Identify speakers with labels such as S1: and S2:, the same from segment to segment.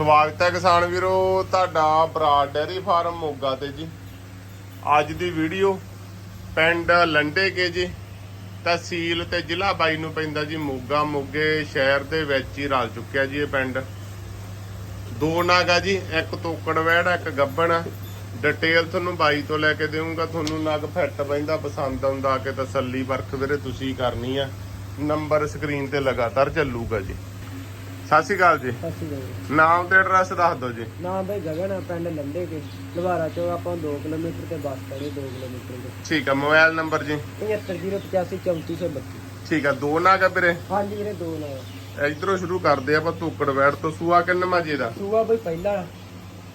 S1: ਸਵਾਗਤ ਹੈ ਕਿਸਾਨ ਵੀਰੋ, ਤੁਹਾਡਾ ਬਰਾਡ ਡੈਰੀ ਫਾਰਮ ਮੋਗਾ ਤੇ ਜੀ। ਅੱਜ ਦੀ ਵੀਡੀਓ ਪਿੰਡ ਲੰਡੇ ਕੇ ਜੀ, ਤਹਿਸੀਲ ਤੇ ਜ਼ਿਲ੍ਹਾ ਬਾਈ ਨੂੰ ਪੈਂਦਾ ਜੀ ਮੋਗਾ। ਮੋਗੇ ਸ਼ਹਿਰ ਦੇ ਵਿੱਚ ਹੀ ਰਲ ਚੁੱਕਿਆ ਜੀ ਇਹ ਪਿੰਡ। ਦੋ ਨਾਗਾ ਜੀ, ਇੱਕ ਤੋਕੜ ਵੈੜ ਇੱਕ ਗੱਬਣ। ਡਿਟੇਲ ਤੁਹਾਨੂੰ ਬਾਈ ਤੋਂ ਲੈ ਕੇ ਦੇਵਾਂਗਾ। ਤੁਹਾਨੂੰ ਨਗ ਫਿੱਟ ਪੈਂਦਾ ਪਸੰਦ ਆਉਂਦਾ ਕਿ ਤਸੱਲੀ ਵਰਖ ਵੀਰੇ, ਤੁਸੀਂ ਕਰਨੀ ਆ। ਨੰਬਰ ਸਕਰੀਨ ਤੇ ਲਗਾਤਾਰ ਚੱਲੂਗਾ ਜੀ। ਸਤਿ ਸ਼੍ਰੀ ਅਕਾਲ ਜੀ।
S2: ਸਤਿ ਸ਼੍ਰੀ ਅਕਾਲ
S1: ਨਾਮ ਤੇ ਐਡਰੈਸ ਦੱਸ ਦਿਓ ਜੀ।
S2: ਨਾਮ ਬਈ ਗਗਨ ਆ ਪਿੰਡ ਲੰਡੇ ਕੇ। ਲਵਾਰਾ ਚੋਂ ਆਪਾਂ 2 ਕਿਲੋਮੀਟਰ ਤੇ ਬੱਸ ਸਟੈਂਡ 2 ਕਿਲੋਮੀਟਰ ਦੇ।
S1: ਠੀਕ ਆ ਮੋਬਾਈਲ ਨੰਬਰ ਜੀ।
S2: 7508543232
S1: ਠੀਕ ਆ ਦੋ ਨਾਗਾ ਵੀਰੇ।
S2: ਹਾਂਜੀ ਵੀਰੇ ਦੋ ਨਾ।
S1: ਇਧਰੋਂ ਸ਼ੁਰੂ ਕਰਦੇ ਆਪਾਂ ਤੋਕੜ ਵੈੜ ਤੋਂ। ਸੂਆ ਕਿੰਨਾ ਜੀ ਦਾ?
S2: ਸੂਆ ਬਈ ਪਹਿਲਾ।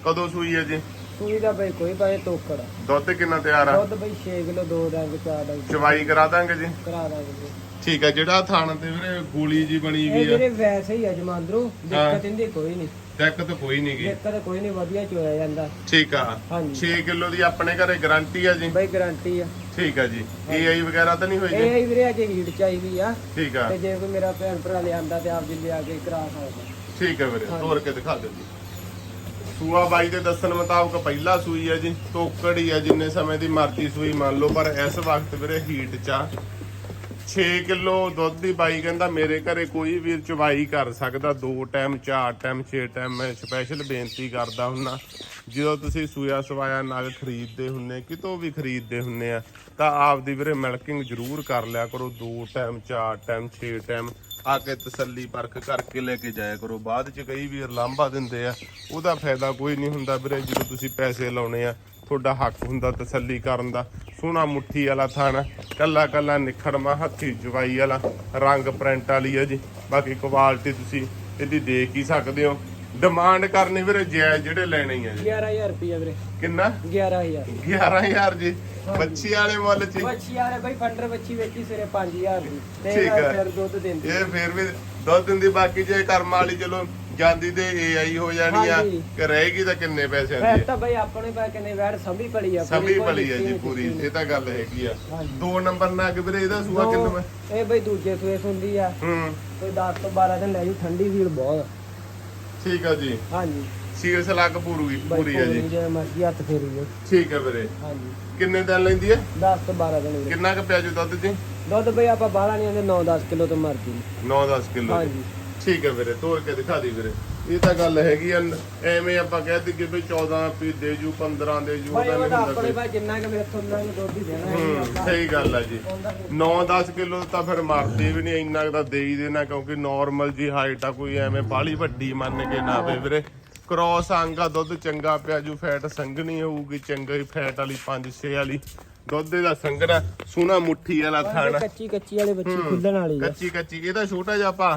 S1: ਕਦੋਂ ਸੂਈ ਹੈ ਜੀ?
S2: ਸੂਈ ਦਾ ਬਈ ਕੋਈ ਪਾਏ ਤੋਕੜ। ਆ।
S1: ਦੁੱਧ ਕਿੰਨਾ ਤਿਆਰ ਆ?
S2: ਦੁੱਧ ਬਈ 6 ਕਿਲੋ 2 ਰੰਗ 4 ਰੰਗ।
S1: ਚਵਾਈ ਕਰਾ ਦਾਂਗੇ ਜੀ?
S2: ਕਰਾ ਦਾਂਗੇ ਜੀ।
S1: ਠੀਕ ਆ ਜਿਹੜਾ ਥਾਣ ਤੇ ਵੀਰੇ ਗੋਲੀ ਜੀ ਬਣੀ
S2: ਇਹ
S1: ਵੀ ਆ।
S2: ਵੀਰੇ ਵੈਸੇ ਹੀ ਆ ਜਮਾਂਦਰੂ ਦਿੱਕਤ ਇਹਦੀ ਕੋਈ ਨਹੀਂ।
S1: ਟੈਕ ਤਾਂ ਕੋਈ ਨਹੀਂ ਗੀ।
S2: ਦਿੱਕਤ ਕੋਈ ਨਹੀਂ ਵਧੀਆ ਚੋਇਆ ਜਾਂਦਾ।
S1: ਠੀਕ ਆ।
S2: ਹਾਂਜੀ।
S1: 6 ਕਿਲੋ ਦੀ ਆਪਣੇ ਘਰੇ ਗਾਰੰਟੀ ਆ ਜੀ।
S2: ਬਈ ਗਾਰੰਟੀ ਆ।
S1: ਠੀਕ ਆ ਜੀ। ਏਆਈ ਵਗੈਰਾ ਤਾਂ ਨਹੀਂ ਹੋਈ
S2: ਇਹ
S1: ਜੀ
S2: ਹੀ ਵੀਰੇ ਅਜੇ ਹੀਟ ਚਾਹੀਦੀ ਆ।
S1: ਠੀਕ ਆ।
S2: ਤੇ ਜੇ ਕੋਈ ਮੇਰਾ ਭੈਣ ਭਰਾ ਲਿਆਂਦਾ ਤੇ ਆਪ ਜੀ ਲਿਆ ਕੇ ਕਰਾ ਸਕਦਾ।
S1: ਠੀਕ ਹੈ ਵੀਰੇ ਤੋਰ ਕੇ ਦਿਖਾ ਦਿਓ ਜੀ। ਸੂਆ ਬਾਈ ਦੇ ਦੱਸਣ ਮੁਤਾਬਕ ਪਹਿਲਾ ਸੂਈ ਹੈ ਜੀ ਤੋਕੜ ਹੀ ਹੈ ਜਿੰਨੇ ਸਮੇਂ ਦੀ ਮਰਜ਼ੀ ਸੂਈ ਮੰਨ ਲਓ, ਪਰ ਇਸ ਵਕਤ ਵੀਰੇ ਹੀਟ ਚ ਆ। 6 ਕਿਲੋ ਦੁੱਧ ਦੀ ਬਾਈ ਕਹਿੰਦਾ ਮੇਰੇ ਘਰੇ ਕੋਈ ਵੀਰ ਚਵਾਈ ਕਰ ਸਕਦਾ, ਦੋ ਟਾਈਮ ਚਾਰ ਟਾਈਮ ਛੇ ਟਾਈਮ ਮੈਂ ਸਪੈਸ਼ਲ ਬੇਨਤੀ ਕਰਦਾ ਹੁੰਨਾ। ਜਦੋਂ ਤੁਸੀਂ ਸੂਇਆ ਸਵਾਇਆ ਨਗ ਖਰੀਦਦੇ ਹੁੰਨੇ, ਕਿਤੋਂ ਵੀ ਖਰੀਦਦੇ ਹੁੰਨੇ ਆ, ਤਾਂ ਆਪ ਦੀ ਵੀਰੇ ਮਿਲਕਿੰਗ ਜ਼ਰੂਰ ਕਰ ਲਿਆ ਕਰੋ, ਦੋ ਟਾਈਮ ਚਾਰ ਟਾਈਮ ਛੇ ਟਾਈਮ ਆ ਕੇ ਤਸੱਲੀ ਪਰਖ ਕਰਕੇ ਲੈ ਕੇ ਜਾਇਆ ਕਰੋ। ਬਾਅਦ ਚ ਕਈ ਵੀਰ ਲਾਂਭਾ ਦਿੰਦੇ ਆ। ਉਹਦਾ ਫਾਇਦਾ ਕੋਈ ਨਹੀਂ ਹੁੰਦਾ ਵੀਰੇ, ਜਦੋਂ ਤੁਸੀਂ ਪੈਸੇ ਲਾਉਣੇ ਆ। ਤੁਹਾਡਾ ਹੱਕ ਹੁੰਦਾ ਤਸੱਲੀ ਕਰਨ ਦਾ। ਸੋਹਣਾ ਮੁੱਠੀ ਵਾਲਾ ਥਾਣਾ ਕੱਲਾ ਕੱਲਾ ਨਿਖੜਮਾ ਹੱਥੀ ਜਵਾਈ ਵਾਲਾ, ਰੰਗ ਪ੍ਰਿੰਟ ਵਾਲੀ ਹੈ ਜੀ। ਬਾਕੀ ਕੁਆਲਿਟੀ ਤੁਸੀਂ ਇਹਦੀ ਦੇਖ ਹੀ ਸਕਦੇ ਹੋ। ਡਿਮਾਂਡ ਕਰਨੀ ਵੀਰੇ ਜਾਇਜ਼ ਜਿਹੜੇ ਲੈਣੇ ਹੀ ਆ ਜੀ।
S2: 11000 ਰੁਪਏ ਵੀਰੇ।
S1: ਕਿੰਨਾ?
S2: 11000
S1: 11000 ਜੀ। ਬੱਚੀ ਵਾਲੇ ਮੁੱਲ ਚ।
S2: ਬੱਚੀ ਵਾਲੇ ਬਈ ਫੰਡਰ ਬੱਚੀ ਵੇਚੀ ਸਿਰੇ 5000 ਦੀ। ਤੇ। ਫਿਰ ਦੁੱਧ ਦਿੰਦੀ
S1: ਇਹ ਫੇਰ ਵੀ ਦੁੱਧ ਦਿੰਦੀ ਬਾਕੀ ਜੇ ਕਰਮ ਵਾਲੀ ਚਲੋ ਜਾਂਦੀ ਤੇ ਏਆਈ ਹੋ ਜਾਣੀ ਆ। ਕਿ ਰਹੇਗੀ ਤਾਂ ਕਿੰਨੇ ਪੈਸਿਆਂ
S2: ਫਿਰ
S1: ਦੀ
S2: ਤਾਂ ਬਈ ਆਪਣੇ ਪਾ ਕਿੰਨੇ ਵੈੜ ਸੰਭੀ ਪੜੀ ਆ। ਕੋਈ
S1: ਭਲੀ ਹੈ ਜੀ ਪੂਰੀ। ਇਹ ਤਾਂ ਗੱਲ ਹੈਗੀ ਆ। ਦੋ ਨੰਬਰ ਨਾ ਕਿ ਵੀਰੇ ਇਹਦਾ ਸੂਆ ਕਿੰਨਾ
S2: ਇਹ ਬਈ ਦੂਜੇ ਸੂਏ ਸੁੰਦੀ ਆ।
S1: ਹੂੰ।
S2: ਕੋਈ 10 ਤੋਂ 12 ਦਿਨ ਲੈ ਜੂ ਠੰਡੀ ਵੀਲ ਬਹੁਤ ਆ।
S1: ਠੀਕ ਆ ਜੀ।
S2: ਹਾਂਜੀ।
S1: ਸੀਲ ਸਲੱਗ ਪੂਰੀ ਪੂਰੀ ਹੈ ਜੀ।
S2: ਮਰਜ਼ੀ ਹੱਥ ਫੇਰੀ ਜੋ
S1: ਠੀਕ ਹੈ ਵੀਰੇ।
S2: ਹਾਂਜੀ।
S1: ਕਿੰਨੇ ਦਿਨ ਲੈਂਦੀ ਹੈ
S2: 10 ਤੋਂ 12 ਦਿਨ ਵੀਰੇ।
S1: ਕਿੰਨਾ ਕੁ ਪਿਆਜੂ ਦੁੱਧ ਜੀ?
S2: ਦੁੱਧ ਬਈ ਆਪਾਂ ਬਾਹਲਾ ਨਹੀਂ ਆਉਂਦੇ 9-10 ਕਿਲੋ ਤੋਂ ਮਰਜ਼ੀ।
S1: 9-10 ਕਿਲੋ
S2: ਹਾਂਜੀ।
S1: ਠੀਕ ਹੈ ਵੀਰੇ ਤੋੜ ਕੇ ਦਿਖਾ ਦੀ ਵੀਰੇ। ਇਹ ਤਾਂ ਗੱਲ ਹੈਗੀ ਆ ਐਵੇਂ ਆਪਾਂ ਕਹਿ ਦਈਏ ਵੀ 14 ਪੀ ਦੇ ਜੂ 15 ਦੇ ਜੂ ਉਹਦਾ
S2: ਉਹ
S1: ਨਹੀਂ
S2: ਤਾਂ ਆਪਣੇ ਪਾ ਜਿੰਨਾ ਕਿ ਮੇਰੇ ਤੋਂ ਉਹਨਾਂ ਨੂੰ ਦੁੱਧ ਹੀ ਦੇਣਾ ਹੈ।
S1: ਸਹੀ ਗੱਲ ਆ ਜੀ। 9-10 ਕਿਲੋ ਤਾਂ ਫਿਰ ਮਰਦੀ ਵੀ ਨਹੀਂ ਇੰਨਾ ਤਾਂ ਦੇ ਹੀ ਦੇਣਾ ਕਿਉਂਕਿ ਨਾਰਮਲ ਜੀ ਹਾਈਟ ਆ ਕੋਈ ਐਵੇਂ ਬਾਹਲੀ ਵੱਡੀ ਮੰਨ ਕੇ ਨਾ ਵੇ ਵੀਰੇ। ਕ੍ਰੋਸ ਆਂਗਾ ਦੁੱਧ ਚੰਗਾ ਪਿਆ ਜੂ ਫੈਟ ਸੰਘਣੀ ਹੋਊਗੀ ਚੰਗੀ ਫੈਟ ਵਾਲੀ 5-6 ਵਾਲੀ। ਦੁੱਧ ਦਾ ਸੰਘਣਾ ਸੋਹਣਾ ਮੁੱਠੀ ਵਾਲਾ ਥਾਣਾ।
S2: ਕੱਚੀ ਕੱਚੀ ਵਾਲੇ ਬੱਚੇ ਖੁੱਲਣ ਵਾਲੀ
S1: ਕੱਚੀ ਕੱਚੀ ਇਹਦਾ ਛੋਟਾ ਜਿਹਾ ਆਪਾਂ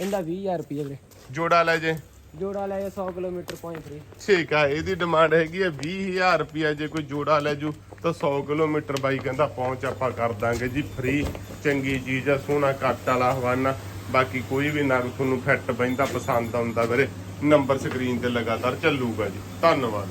S2: ਇਹਦਾ 20000 ਰੁਪਏ ਵੀਰੇ।
S1: ਜੋੜਾ ਲੈ ਜੇ।
S2: ਜੋੜਾ ਲੈ 100 ਕਿਲੋਮੀਟਰ ਪੁਆਇੰਟ ਫ੍ਰੀ
S1: ਠੀਕ ਆ, ਇਹਦੀ ਡਿਮਾਂਡ ਹੈਗੀ ਹੈ 20000 ਰੁਪਿਆ ਜੇ ਕੋਈ ਜੋੜਾ ਲੈ ਜੂ ਤਾਂ 100 ਕਿਲੋਮੀਟਰ ਬਾਈ ਕਹਿੰਦਾ ਪਹੁੰਚ ਆਪਾਂ ਕਰ ਦਾਂਗੇ ਜੀ ਫ੍ਰੀ ਚੰਗੀ ਚੀਜ਼ ਆ, ਸੋਹਣਾ ਕੱਟ ਵਾਲਾ ਹਵਾਨਾ। ਬਾਕੀ ਕੋਈ ਵੀ ਨਗ ਤੁਹਾਨੂੰ ਫਿੱਟ ਪੈਂਦਾ ਪਸੰਦ ਆਉਂਦਾ ਵੀਰੇ। ਨੰਬਰ ਸਕਰੀਨ ਤੇ ਲਗਾਤਾਰ ਚੱਲੂਗਾ ਜੀ। ਧੰਨਵਾਦ।